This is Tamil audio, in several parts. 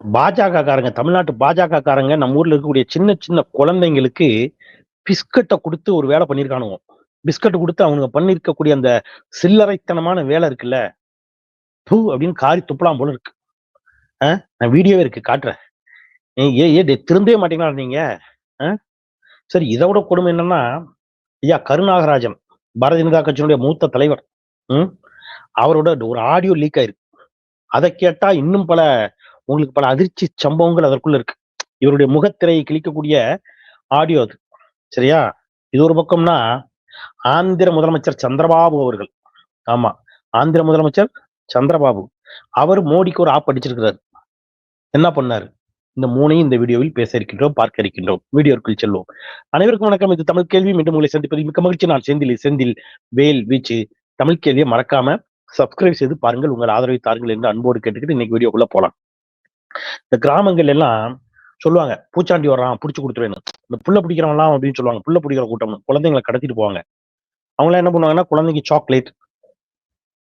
பாஜக காரங்க தமிழ்நாட்டு பாஜக காரங்க நம்ம ஊர்ல இருக்கக்கூடிய சின்ன சின்ன குழந்தைங்களுக்கு பிஸ்கட்டை கொடுத்து ஒரு வேலை பண்ணியிருக்கானுங்க பிஸ்கட் கொடுத்து அவனுங்க பண்ணிருக்கக்கூடிய அந்த சில்லறைத்தனமான வேலை இருக்குல்ல? பூ அப்படின்னு காரி துப்பலாம் போல இருக்கு. ஆ? நான் வீடியோவே இருக்கு காட்டுறேன். ஏ ஏ ஏ, திருந்தவே மாட்டீங்களா நீங்க? சரி இதை விட கொடுமை என்னன்னா ஐயா கருநாகராஜன் பாரதிய ஜனதா கட்சியினுடைய மூத்த தலைவர் ம்? அவரோட ஒரு ஆடியோ லீக் ஆயிருக்கு. அதை கேட்டா இன்னும் பல உங்களுக்கு பல அதிர்ச்சி சம்பவங்கள் அதற்குள்ள இருக்கு. இவருடைய முகத்திரையை கிழிக்கக்கூடிய ஆடியோ அது. சரியா? இது ஒரு பக்கம்னா ஆந்திர முதலமைச்சர் சந்திரபாபு அவர்கள். ஆமா. ஆந்திர முதலமைச்சர் சந்திரபாபு. அவர் மோடிக்கு ஒரு ஆப் அடிச்சிருக்கிறார். என்ன பண்ணாரு? இந்த மூணையும் இந்த வீடியோவில் பேச இருக்கின்றோம் பார்க்க இருக்கின்றோம். வீடியோக்குள் செல்வோம். அனைவருக்கும் வணக்கம். இது தமிழ் கேள்வி. மீண்டும் உங்களை சந்திப்பது மிக்க மகிழ்ச்சி. நான் செந்தில். செந்தில் வேல் வீச்சு. தமிழ் கேள்வியை மறக்காம சப்ஸ்கிரைப் செய்து பாருங்கள். உங்கள் ஆதரவை தாருங்கள் என்று அன்போடு கேட்டுக்கிட்டு இன்னைக்கு வீடியோக்குள்ள போலாம் இந்த கிராமங்கள் எல்லாம் சொல்லுவாங்க பூச்சாண்டி வர்றான் பிடிச்சு கொடுத்துருவேன்னு. இந்த புள்ள பிடிக்கிறவங்களாம் அப்படின்னு சொல்லுவாங்க புள்ள பிடிக்கிற கூட்டம் குழந்தைங்களை கடத்திட்டு போவாங்க. அவங்களாம் என்ன பண்ணுவாங்கன்னா குழந்தைக்கு சாக்லேட்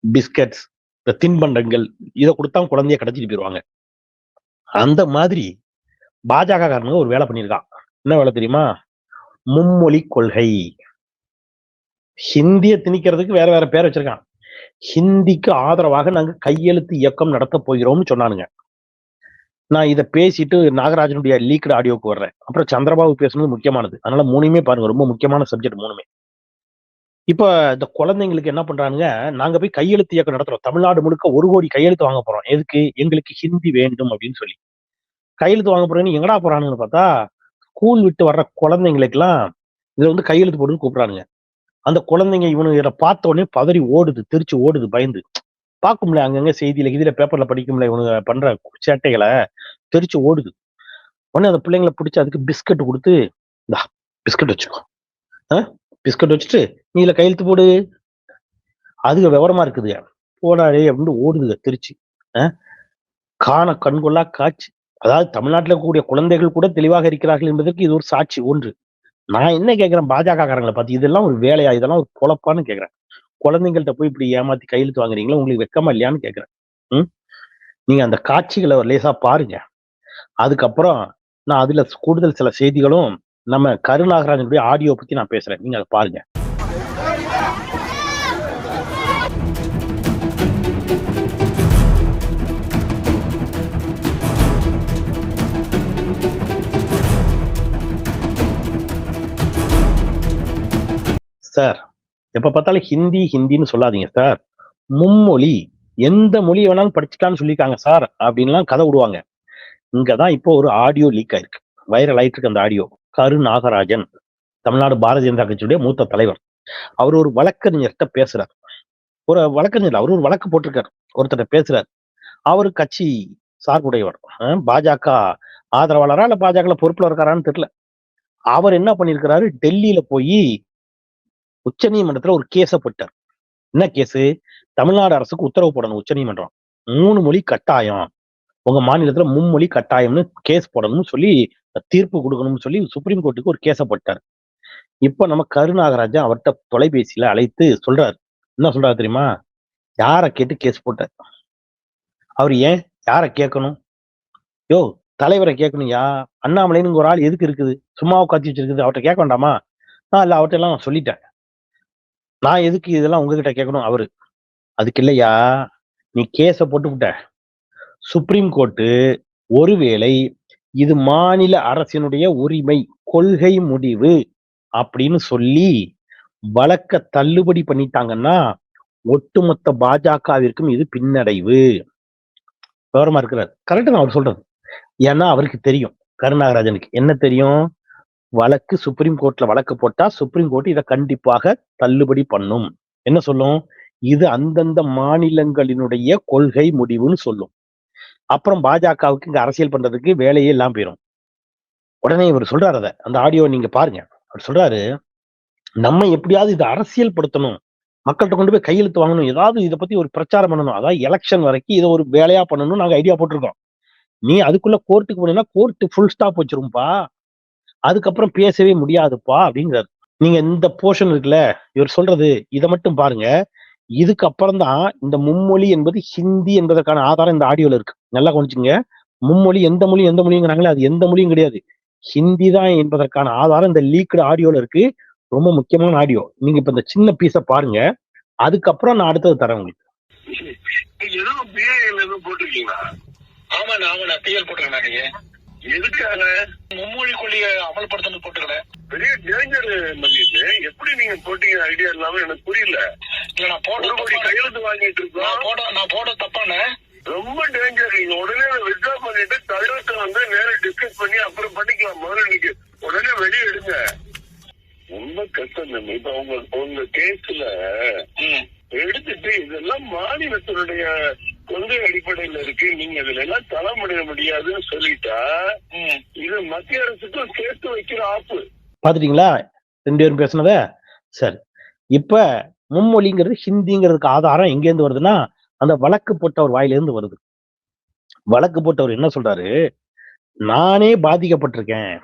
பிஸ்கட்ஸ் இந்த தின்பண்டங்கள் இதை கொடுத்தா குழந்தைய கடத்திட்டு போயிடுவாங்க அந்த மாதிரி பாஜக காரனுங்க ஒரு வேலை பண்ணியிருக்கான். என்ன வேலை தெரியுமா? மும்மொழி கொள்கை. ஹிந்தியை திணிக்கிறதுக்கு வேற வேற பேர் வச்சிருக்கான். ஹிந்திக்கு ஆதரவாக நாங்க கையெழுத்து இயக்கம் நடத்த போகிறோம்னு சொன்னானுங்க. நான் இதை பேசிட்டு நாகராஜனுடைய லீக்டு ஆடியோக்கு வர்றேன். அப்புறம் சந்திரபாபு பேசுனது முக்கியமானது. அதனால மூணுமே பாருங்க ரொம்ப முக்கியமான சப்ஜெக்ட் மூணுமே. இப்ப இந்த குழந்தைங்களுக்கு என்ன பண்றானுங்க நாங்க போய் கையெழுத்து இயக்கம் நடத்துறோம். தமிழ்நாடு முழுக்க ஒரு கோடி கையெழுத்து வாங்க போறோம். எதுக்கு? எங்களுக்கு ஹிந்தி வேண்டும் அப்படின்னு சொல்லி. கையெழுத்து வாங்க போறேன்னு எங்கடா போறானுங்கன்னு பார்த்தா ஸ்கூல் விட்டு வர்ற குழந்தைங்களுக்கு எல்லாம் இதுல வந்து கையெழுத்து போடுன்னு கூப்பிடுறானுங்க. அந்த குழந்தைங்க இவனு இதை பார்த்த உடனே பதறி ஓடுது திருச்சி ஓடுது பயந்து. பார்க்கும்ல அங்கங்க செய்தியில இதுல பேப்பர்ல படிக்கும்ல இவனுங்க பண்ற சேட்டைகளை தெரிச்சு ஓடுது. உடனே அந்த பிள்ளைங்களை பிடிச்சி அதுக்கு பிஸ்கட் கொடுத்து இந்தா பிஸ்கட் வச்சுக்கோ. பிஸ்கட் வச்சுட்டு நீ இதுல கையெழுத்து போடு. அதுக்கு விவரமா இருக்குது. போடாடே அப்படின்னு ஓடுதுங்க திருச்சி. காண கண்கொள்ளா காட்சி. அதாவது தமிழ்நாட்டில் கூடிய குழந்தைகள் கூட தெளிவாக இருக்கிறார்கள் என்பதற்கு இது ஒரு சாட்சி ஒன்று. நான் என்ன கேட்கிறேன்? பாஜக காரங்களை பார்த்து இதெல்லாம் ஒரு வேலையா? இதெல்லாம் ஒரு பொழப்பான்னு கேட்கிறேன். குழந்தைங்கள்ட்ட போய் இப்படி ஏமாத்தி கையெழுத்து வாங்குறீங்களா? உங்களுக்கு வெக்கமா இல்லையான்னு கேட்குறேன் ம்? நீங்க அந்த காட்சிகளை ஒரு லேசா பாருங்க. அதுக்கப்புறம் நான் அதுல கூடுதல் சில செய்திகளும் நம்ம கருநாகராஜனுடைய ஆடியோ பத்தி நான் பேசுறேன். நீங்க அதை பாருங்க. சார் எப்ப பார்த்தாலும் ஹிந்தி ஹிந்தின்னு சொல்லாதீங்க சார். மும்மொழி எந்த மொழி வேணாலும் படிச்சுட்டான்னு சொல்லியிருக்காங்க சார் அப்படின்லாம் கதை விடுவாங்க. இங்கதான் இப்போ ஒரு ஆடியோ லீக் ஆயிருக்கு. வைரல் ஆயிட்டு இருக்கு அந்த ஆடியோ கரு நாகராஜன் தமிழ்நாடு பாரதிய ஜனதா கட்சியுடைய மூத்த தலைவர். அவர் ஒரு வழக்கறிஞர்கிட்ட பேசுறார். ஒரு வழக்கறிஞர் அவர் ஒரு வழக்கு போட்டிருக்காரு. ஒருத்தர் பேசுறார். அவர் கட்சி சார்புடையவர். பாஜக ஆதரவாளரா இல்ல பாஜக பொறுப்புல இருக்காரான்னு தெரியல. அவர் என்ன பண்ணிருக்கிறாரு டெல்லியில போய் உச்ச நீதிமன்றத்துல ஒரு கேஸ போட்டார். என்ன கேஸு? தமிழ்நாடு அரசுக்கு உத்தரவு போடணும் உச்ச நீதிமன்றம். மூணு மொழி கட்டாயம். உங்க மாநிலத்துல மும்மொழி கட்டாயம்னு கேஸ் போடணும்னு சொல்லி தீர்ப்பு கொடுக்கணும்னு சொல்லி சுப்ரீம் கோர்ட்டுக்கு ஒரு கேஸ போட்டார். இப்ப நம்ம கருநாகராஜன் அவர்கிட்ட தொலைபேசியில அழைத்து சொல்றாரு. என்ன சொல்றாரு தெரியுமா? யார கேட்டு கேஸ் போட்டார்? அவர் ஏன்? யார கேட்கணும்? யோ தலைவரை கேட்கணும் யா அண்ணாமலைன்னு ஒரு ஆள் எதுக்கு இருக்குது? சும்மா உட்காந்து வச்சிருக்குது. அவர்கிட்ட கேட்க வேண்டாமா? நான் இல்ல அவர்கிட்ட எல்லாம் நான் சொல்லிட்டேன். நான் எதுக்கு இதெல்லாம் உங்ககிட்ட கேட்கணும்? அவரு. அதுக்கு இல்லையா? நீ கேஸ போட்டுவிட்ட சுப்ரீம் கோர்ட்டு ஒருவேளை இது மாநில அரசினுடைய உரிமை கொள்கை முடிவு அப்படின்னு சொல்லி வழக்க தள்ளுபடி பண்ணிட்டாங்கன்னா ஒட்டுமொத்த பாஜகவிற்கும் இது பின்னடைவு. விவரமா இருக்கிறார். கரெக்ட் நான் அவர் சொல்றது. ஏன்னா அவருக்கு தெரியும். கருநாகராஜனுக்கு என்ன தெரியும்? வழக்கு சுப்ரீம் கோர்ட்ல வழக்கு போட்டா சுப்ரீம் கோர்ட் இதை கண்டிப்பாக தள்ளுபடி பண்ணும். என்ன சொல்லும்? இது அந்தந்த மாநிலங்களினுடைய கொள்கை முடிவுன்னு சொல்லும். அப்புறம் பாஜகவுக்கு இங்க அரசியல் பண்றதுக்கு வேலையே இல்லாம போயிடும் உடனே இவர் சொல்றாரு அதை. அந்த ஆடியோ நீங்க பாருங்க. அவர் சொல்றாரு நம்ம எப்படியாவது இதை அரசியல் படுத்தணும். மக்கள்கிட்ட கொண்டு போய் கையெழுத்து வாங்கணும். ஏதாவது இதை பத்தி ஒரு பிரச்சாரம் பண்ணணும். அதாவது எலெக்ஷன் வரைக்கும் இதை ஒரு வேலையா பண்ணணும் நாங்க ஐடியா போட்டிருக்கோம். நீ அதுக்குள்ள கோர்ட்டுக்கு போனீங்கன்னா கோர்ட்டு ஃபுல் ஸ்டாப் வச்சிருப்பா அதுக்கப்புறம் பேசவே முடியாதுப்பா அப்படிங்கிறாரு. நீங்க இந்த போர்ஷன் இருக்குல்ல இவர் சொல்றது இதை மட்டும் பாருங்க. இதுக்கு அப்புறம் தான் இந்த மும்மொழி என்பது ஹிந்தி என்பதற்கான ஆதாரம் இந்த ஆடியோல இருக்கு. நல்லா கவனிச்சுங்க மும்மொழி எந்த மொழி எந்த மொழிங்கிறாங்களே அது எந்த மொழியும் கிடையாது. ஹிந்தி தான் என்பதற்கான ஆதாரம் இந்த லீக்டு ஆடியோல இருக்கு. ரொம்ப முக்கியமான ஆடியோ நீங்க இப்ப இந்த சின்ன பீஸை பாருங்க. அதுக்கப்புறம் நான் அடுத்தது தரேன் உங்களுக்கு. போட்டிருக்கீங்களா? ஆமாண்ணா பிஎல் போட்டுக்கண்ணா நீங்க. எதுக்காக? மும்மொழி கொள்கையை அமல்படுத்தணும் போட்டுக்கண்ணே பெரிய டேஞ்சர் பண்ணிட்டு எப்படி நீங்க போட்டீங்க? ஐடியா இல்லாம எனக்கு புரியல. நான் போட. கையெழுத்து வாங்கிட்டு இருக்கோம். நான் போட நான் போட தப்பாண்ணே ரொம்ப டேஞ்சர் நீங்க உடனே வித்ட்ரா பண்ணிட்டு கையெழுத்து வந்து நேரா டிஸ்கஸ் பண்ணி அப்புறம் பண்ணிக்கலாம். முதல்ல நீங்க உடனே வெளியே எடுங்க. ரொம்ப கஷ்டம். இப்ப உங்க உங்க கேஸ்ல எடுத்துட்டு இதெல்லாம் மாநிலத்தினுடைய கொள்கை அடிப்படையில இருக்கு. நீங்க இதுல எல்லாம் தலைமுடிய முடியாதுன்னு சொல்லிட்டா இது மத்திய அரசுக்கும் சேர்த்து வைக்கிற ஆப்பு. பாத்துட்டீங்களா? ரெண்டு பேரும் பேசுனத? சரி. இப்ப மும்மொழிங்கிறது ஹிந்திங்கிறதுக்கு ஆதாரம் எங்க இருந்து வருதுன்னா அந்த வழக்கு போட்டவர் வாயிலிருந்து வருது. வழக்கு போட்டவர் என்ன சொல்றாரு? நானே பாதிக்கப்பட்டிருக்கேன்.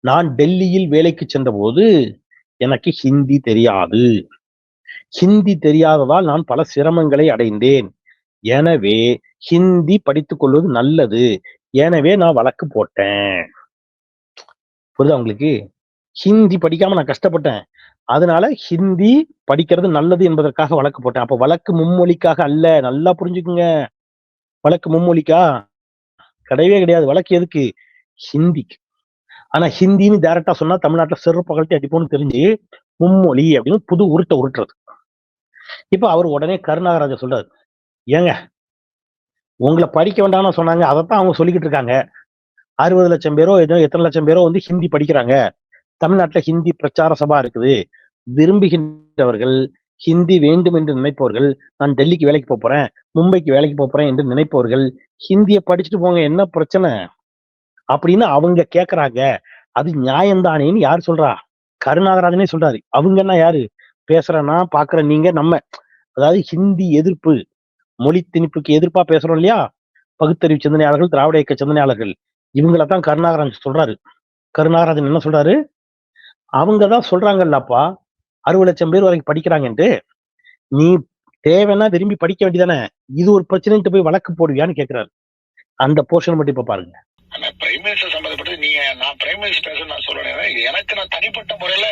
நான் டெல்லியில் வேலைக்கு சென்றபோது எனக்கு ஹிந்தி தெரியாது. ஹிந்தி தெரியாததால் நான் பல சிரமங்களை அடைந்தேன். எனவே ஹிந்தி படித்துக் கொள்வது நல்லது. எனவே நான் வழக்கு போட்டேன். புரியுதா உங்களுக்கு? ஹிந்தி படிக்காம நான் கஷ்டப்பட்டேன். அதனால ஹிந்தி படிக்கிறது நல்லது என்பதற்காக வழக்கு போட்டேன். அப்ப வழக்கு மும்மொழிக்காக அல்ல. நல்லா புரிஞ்சுக்குங்க. வழக்கு மும்மொழிக்கா? கிடையவே கிடையாது. வழக்கு எதுக்கு? ஹிந்திக்கு ஆனா ஹிந்தின்னு டைரக்டா சொன்னா தமிழ்நாட்டுல செருப்பு பகல்ட்டி அடிப்போம்னு தெரிஞ்சு மும்மொழி அப்படின்னு புது உருட்டை உருட்டுறது. இப்ப அவர் உடனே கருணாகராஜா சொல்றாரு. ஏங்க உங்களை படிக்க வேண்டாம்னு சொன்னாங்க அதைத்தான் அவங்க சொல்லிக்கிட்டு இருக்காங்க. அறுபது லட்சம் பேரோ ஏதோ எத்தனை லட்சம் பேரோ வந்து ஹிந்தி படிக்கிறாங்க. தமிழ்நாட்டில் ஹிந்தி பிரச்சார சபா இருக்குது. விரும்புகின்றவர்கள் ஹிந்தி வேண்டும் என்று நினைப்பவர்கள் நான் டெல்லிக்கு வேலைக்கு போறேன் மும்பைக்கு வேலைக்கு போறேன் என்று நினைப்பவர்கள் ஹிந்தியை படிச்சுட்டு போங்க என்ன பிரச்சனை? அப்படின்னு அவங்க கேக்குறாங்க. அது நியாயம்தானேன்னு யார் சொல்றா? கருணாகராஜனே சொல்றாரு. அவங்க என்ன யாரு? பேசுறேன்னா பாக்குற நீங்க நம்ம அதாவது ஹிந்தி எதிர்ப்பு. மொழி திணிப்புக்கு எதிர்ப்பா பேசுறோம் இல்லையா? பகுத்தறிவு சிந்தனையாளர்கள் திராவிட இயக்க சிந்தனையாளர்கள். இவங்கள தான் கருணாகராஜன் சொல்றாரு. கருணாகராஜன் என்ன சொல்றாரு? அவங்க தான் சொல்றாங்கல்லப்பா அறுபது லட்சம் பேர் வரைக்கும் படிக்கிறாங்கன்ட்டு. நீ தேவைன்னா விரும்பி படிக்க வேண்டியதானே? இது ஒரு பிரச்சனைட்டு போய் வழக்கு போடுவியான்னு கேக்குறாரு. அந்த போர்ஷன் மட்டும் இப்ப பாருங்க. பிரைம் மினிஸ்டர் சம்பந்தப்பட்டு நீங்க நான் பிரைம் மினிஸ்டர் பேச நான் சொல்லணும் எனக்கு நான் தனிப்பட்ட முறையில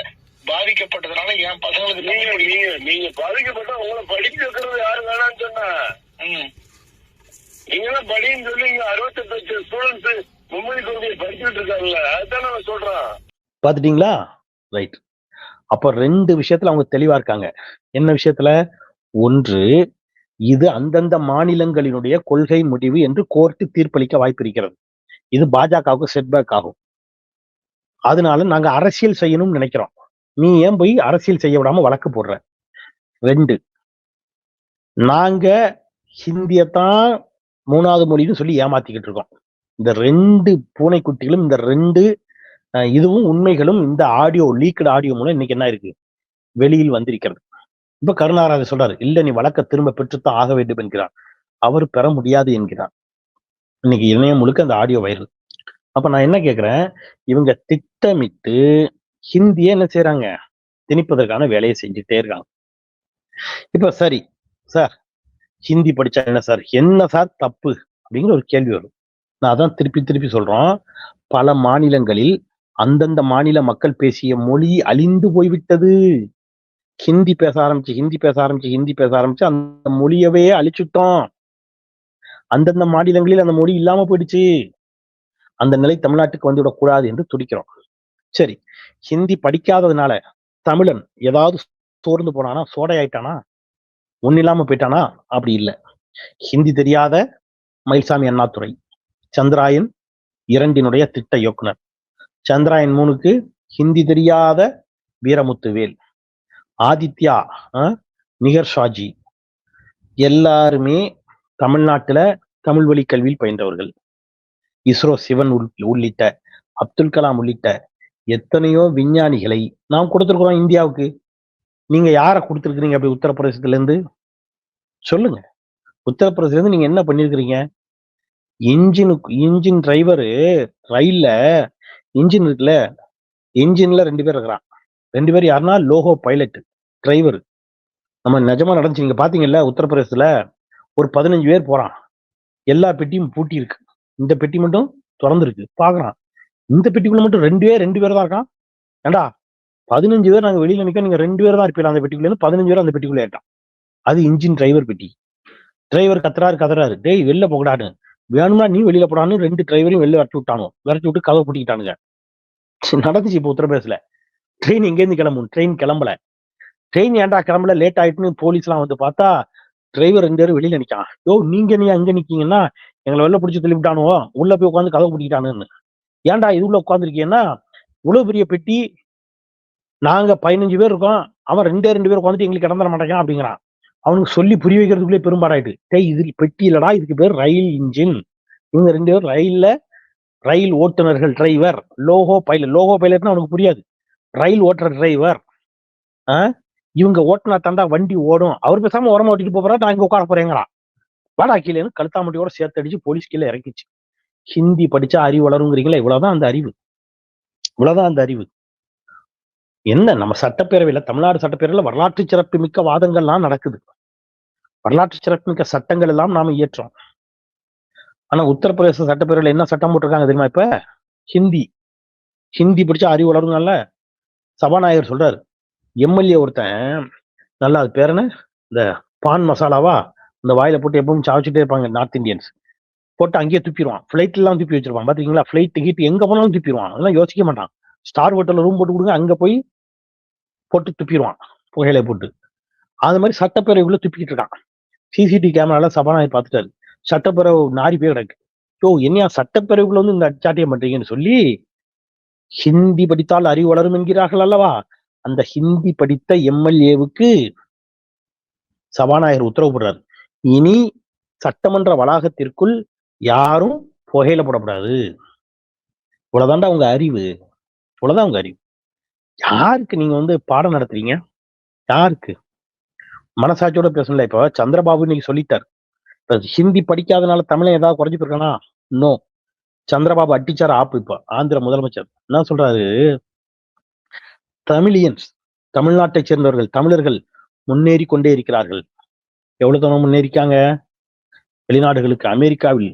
பாதிக்கப்பட்டதுனால என் பசங்களுக்கு நீங்க நீங்க நீங்க பாதிக்கப்பட்டா உங்களை படிக்க வைக்கிறது யாரு வேணாம்னு சொன்னா. நீங்க தான் படின்னு சொல்லி இங்க அறுபத்தெட்டு லட்சம் ஸ்டூடெண்ட்ஸ் மும்மொழி கொள்கையை படிச்சுட்டு இருக்காங்கல்ல அதுதான் நான் சொல்றேன். பாத்துட்டீங்களா ரைட் அப்ப ரெண்டு விஷயத்துல அவங்க தெளிவா இருக்காங்க. என்ன விஷயத்துல? ஒன்று இது அந்தந்த மாநிலங்களினுடைய கொள்கை முடிவு என்று கோர்ட்டு தீர்ப்பளிக்க வாய்ப்பு இருக்கிறது. இது பாஜகவுக்கு செட்பேக் ஆகும். அதனால நாங்க அரசியல் செய்யணும்னு நினைக்கிறோம். நீ ஏன் போய் அரசியல் செய்ய விடாம வழக்கு போடுற? ரெண்டு நாங்க ஹிந்தியத்தான் மூணாவது மொழின்னு சொல்லி ஏமாத்திக்கிட்டு இருக்கோம். இந்த ரெண்டு பூனைக்குட்டிகளும் இந்த ரெண்டு இதுவும் உண்மைகளும் இந்த ஆடியோ லீக்டு ஆடியோ மூலம் இன்னைக்கு என்ன இருக்கு? வெளியில் வந்திருக்கிறது. இப்ப கருணாராஜன் சொல்றாரு இல்ல நீ வழக்க திரும்ப பெற்றுத்தான் ஆக வேண்டும் என்கிறார். அவர் பெற முடியாது என்கிறார். இன்னைக்கு இணையம் முழுக்க அந்த ஆடியோ வைரல். அப்ப நான் என்ன கேக்குறேன்? இவங்க திட்டமிட்டு ஹிந்தியை என்ன செய்யறாங்க திணிப்பதற்கான வேலையை செஞ்சுட்டே இருக்காங்க. இப்ப சரி சார் ஹிந்தி படிச்சா என்ன சார் என்ன சார் தப்பு? அப்படிங்கிற ஒரு கேள்வி வரும். நான் அதான் திருப்பி திருப்பி சொல்றோம். பல மாநிலங்களில் அந்தந்த மாநில மக்கள் பேசிய மொழி அழிந்து போய்விட்டது. ஹிந்தி பேச ஆரம்பிச்சு ஹிந்தி பேச ஆரம்பிச்சு ஹிந்தி பேச ஆரம்பிச்சு அந்த மொழியவே அழிச்சுட்டோம். அந்தந்த மாநிலங்களில் அந்த மொழி இல்லாம போயிடுச்சு. அந்த நிலை தமிழ்நாட்டுக்கு வந்துவிடக் கூடாது என்று துடிக்கிறோம். சரி ஹிந்தி படிக்காததுனால தமிழன் ஏதாவது சோர்ந்து போனானா சோடை ஆயிட்டானா ஒன்னும் இல்லாம போயிட்டானா? அப்படி இல்லை. ஹிந்தி தெரியாத மயில்சாமி அண்ணாதுரை சந்திராயன் இரண்டினுடைய திட்ட இயக்குனர். சந்திராயன் மூணுக்கு ஹிந்தி தெரியாத வீரமுத்துவேல் ஆதித்யா நிகர் ஷாஜி. எல்லாருமே தமிழ்நாட்டுல தமிழ் வழி கல்வியில் பயின்றவர்கள். இஸ்ரோ சிவன் உள்ளிட்ட அப்துல் கலாம் உள்ளிட்ட எத்தனையோ விஞ்ஞானிகளை நாம் கொடுத்துருக்குறோம் இந்தியாவுக்கு. நீங்க யாரை கொடுத்துருக்குறீங்க அப்படி உத்தரப்பிரதேசத்துலேருந்து? சொல்லுங்க. உத்தரப்பிரதேசத்துலேருந்து நீங்க என்ன பண்ணியிருக்கிறீங்க இன்ஜினுக்கு இன்ஜின் டிரைவரு ரயில்ல இன்ஜின் இருக்குல்ல? இன்ஜின்ல ரெண்டு பேர் இருக்கிறான். ரெண்டு பேர் யாருன்னா லோகோ பைலட் டிரைவர் நம்ம நிஜமா நடந்துச்சு. நீங்க பாத்தீங்கல்ல உத்தரப்பிரதேசத்துல ஒரு பதினஞ்சு பேர் போறான். எல்லா பெட்டியும் பூட்டி இருக்கு இந்த பெட்டி மட்டும் திறந்துருக்கு. பாக்குறான். இந்த பெட்டிக்குள்ள மட்டும் ரெண்டு பேர் ரெண்டு பேர் தான் இருக்கான். ஏண்டா? பதினஞ்சு பேர் நாங்க வெளியில நிக்க நீங்க ரெண்டு பேர் தான் இருப்பீங்க அந்த பெட்டிக்குள்ள இருந்து? பதினஞ்சு பேர் அந்த பெட்டிக்குள்ள ஏட்டான் அது இன்ஜின் டிரைவர் பெட்டி. டிரைவர் கத்துறாரு கத்துறாரு. டேய் வெளில போகடான்னு. வேணும்னா நீ வெளியில போடான்னு ரெண்டு டிரைவரையும் வெளில விரட்டி விட்டானோ விரட்டி விட்டு கதவை பிடிக்கிட்டானுங்க நடந்துச்சு இப்போ உத்தரப்பிரதேசல ட்ரெயின் இங்கேருந்து கிளம்பும். ட்ரெயின் கிளம்பல. ட்ரெயின் ஏன்டா கிளம்பல? லேட் ஆயிட்டுன்னு போலீஸ்லாம் வந்து பார்த்தா டிரைவர் ரெண்டு பேரும் வெளியில நிற்கான் யோ நீங்க நீ அங்க நிக்கீங்கன்னா எங்களை வெளில பிடிச்சி தள்ளிவிட்டானுவோ? உள்ள போய் உட்காந்து கதவை பிடிக்கிட்டானுன்னு ஏன்டா இது உள்ள உட்காந்துருக்கீங்கன்னா இவ்வளவு பெரிய பெட்டி நாங்க பதினஞ்சு பேர் இருக்கோம் அவன் ரெண்டே ரெண்டு பேர் உட்காந்துட்டு எங்களுக்கு இடம் தர மாட்டேங்கான் அப்படிங்கிறான். அவனுக்கு சொல்லி புரிய வைக்கிறதுக்குள்ளே பெரும்பாடாயிட்டு டேய் இது பெட்டி இல்லடா இதுக்கு பேர் ரயில் இன்ஜின். இவங்க ரெண்டு பேர் ரயில்ல ரயில் ஓட்டுநர்கள் டிரைவர் லோகோ பைலட் லோகோ பைலட்னா அவனுக்கு புரியாது. ரயில் ஓட்டுற டிரைவர் இவங்க ஓட்டுனா தாண்டா வண்டி ஓடும். அவர் பேசாம உரமா ஓட்டிட்டு போறா நான் இங்க உட்கார போறேங்கிறான். வாடா கீழேன்னு கழுத்தாமட்டியோட சேர்த்து அடிச்சு போலீஸ் கீழே இறக்கிச்சு. ஹிந்தி படிச்சா அறிவு வளருங்கிறீங்களா இவ்வளவுதான் அந்த அறிவு. இவ்வளவுதான் அந்த அறிவு. என்ன நம்ம சட்டப்பேரவையில தமிழ்நாடு சட்டப்பேரவையில வரலாற்று சிறப்பு மிக்க வாதங்கள்லாம் நடக்குது. வரலாற்று சிறப்பு மிக்க சட்டங்கள் எல்லாம் நாம இயற்றோம். ஆனா உத்தரப்பிரதேச சட்டப்பேரவையில என்ன சட்டம் போட்டிருக்காங்க தெரியுமா இப்ப? ஹிந்தி. ஹிந்தி படிச்சா அறிவு வளருங்கல்ல சபாநாயகர் சொல்றாரு. எம்எல்ஏ ஒருத்தன் நல்லா அது பேர் என்ன? இந்த பான் மசாலாவா? இந்த வாயில போட்டு எப்பவும் சாவிச்சுட்டே இருப்பாங்க நார்த் இந்தியன்ஸ். போட்டு அங்கேயே துப்பிடுவான். ஃப்ளைட் எல்லாம் துப்பி வச்சிருப்பான். பாத்தீங்களா? ஃபிளைட் ஹீட் எங்க போனாலும் துப்பிடுவான். அதெல்லாம் யோசிக்க மாட்டான். ஸ்டார் ஹோட்டல்ல ரூம் போட்டு கொடுங்க அங்க போய் போட்டு துப்பிடுவான். புகையில போட்டு. அது மாதிரி சட்டப்பேரவைக்குள்ள துப்பிக்கிட்டு இருக்கான். சிசிடிவி கேமரால சபாநாயகர் பார்த்துட்டாரு. சட்டப்பேரவை நாரி பேர் கிடக்கு. ஓ என்னையா சட்டப்பேரவைக்குள்ள வந்து இந்த அச்சாட்டியம் பண்றீங்கன்னு சொல்லி ஹிந்தி படித்தால் அறிவு வளரும் என்கிறார்கள் அல்லவா? அந்த ஹிந்தி படித்த எம்எல்ஏவுக்கு சபாநாயகர் உத்தரவு போடுறாரு. இனி சட்டமன்ற வளாகத்திற்குள் யாரும் புகையில போடக்கூடாது. இவ்வளவுதான்டா உங்க அறிவு. இவ்வளவுதான் உங்க அறிவு. யாருக்கு நீங்க வந்து பாடம் நடத்துறீங்க? யாருக்கு? மனசாட்சியோட பேசணும்ல இப்ப. சந்திரபாபு இன்னைக்கு சொல்லிட்டார். இப்ப ஹிந்தி படிக்காதனால தமிழன் ஏதாவது குறைஞ்சு போயிருக்கானா நோ சந்திரபாபு அட்டிச்சார் ஆப்பு இப்ப. ஆந்திர முதலமைச்சர். என்ன சொல்றாரு? தமிழியன்ஸ் தமிழ்நாட்டை சேர்ந்தவர்கள் தமிழர்கள் முன்னேறி கொண்டே இருக்கிறார்கள். எவ்வளவு தூரம் முன்னேறிக்காங்க வெளிநாடுகளுக்கு அமெரிக்காவில்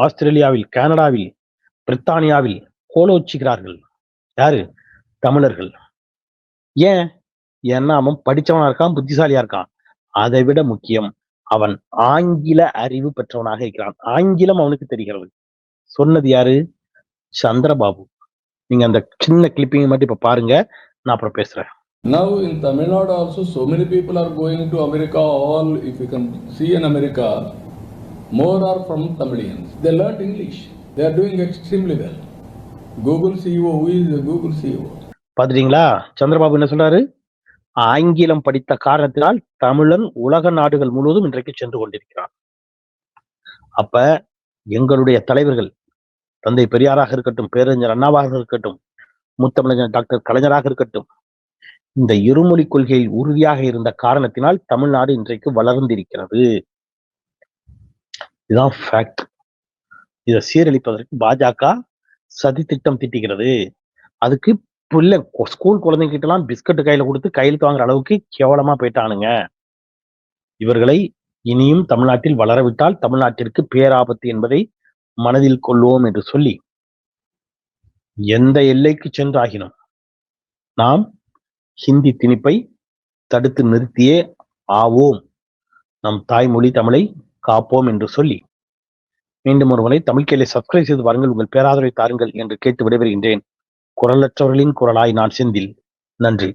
ஆஸ்திரேலியாவில் கனடாவில் பிரித்தானியாவில் கோலோச்சுகிறார்கள் யாரு? தமிழர்கள். ஏன்? ஏன்னா அவன் படிச்சவனா இருக்கான் புத்திசாலியா இருக்கான். அதை விட முக்கியம் அவன் ஆங்கில அறிவு பெற்றவனாக இருக்கிறான். ஆங்கிலம் அவனுக்கு தெரிகிறது. சொன்னது யாரு? சந்திரபாபு. நீங்க அந்த சின்ன கிளிப்பிங் மட்டும் இப்ப பாருங்க நான் அப்புறம் பேசுறேன். Now in Tamil Nadu also, so many people are going to America. All, if you can see in America, more are from Tamilians. They learned English. They are doing extremely well. Google CEO, who is the Google CEO? பாத்துட்டீங்களா Chandrababu என்ன சொல்றாரு ஆங்கிலம் படித்த காரணத்தினால் தமிழன் உலக நாடுகள் முழுவதும் இன்றைக்கு சென்று கொண்டிருக்கிறான் அப்ப எங்களுடைய தலைவர்கள் தந்தை பெரியாராக இருக்கட்டும் பேரறிஞர் அண்ணாவாக இருக்கட்டும் முத்தமிழர் டாக்டர் கலைஞராக இருக்கட்டும் இந்த இருமொழி கொள்கையில் உறுதியாக இருந்த காரணத்தினால் தமிழ்நாடு இன்றைக்கு வளர்ந்திருக்கிறது இதுதான் ஃபேக்ட் இதை சீரழிப்பதற்கு பாஜக சதி திட்டம் திட்டுகிறது. அதுக்கு பிள்ளை ஸ்கூல் குழந்தைங்கிட்ட எல்லாம் பிஸ்கட் கையில கொடுத்து கையெழுத்து வாங்குற அளவுக்கு கேவலமா போயிட்டானுங்க. இவர்களை இனியும் தமிழ்நாட்டில் வளரவிட்டால் தமிழ்நாட்டிற்கு பேராபத்து என்பதை மனதில் கொள்வோம் என்று சொல்லி எந்த எல்லைக்கு சென்றாகினோம் நாம் ஹிந்தி திணிப்பை தடுத்து நிறுத்தியே ஆவோம். நம் தாய்மொழி தமிழை காப்போம் என்று சொல்லி. மீண்டும் ஒருமுறை தமிழ்கேளை சப்ஸ்கிரைப் செய்து வாருங்கள் உங்கள் பேராதரவை தாருங்கள் என்று கேட்டு விடைபெறுகின்றேன். குரலற்றவர்களின் குரலாய் நான் செந்தில். நன்றி.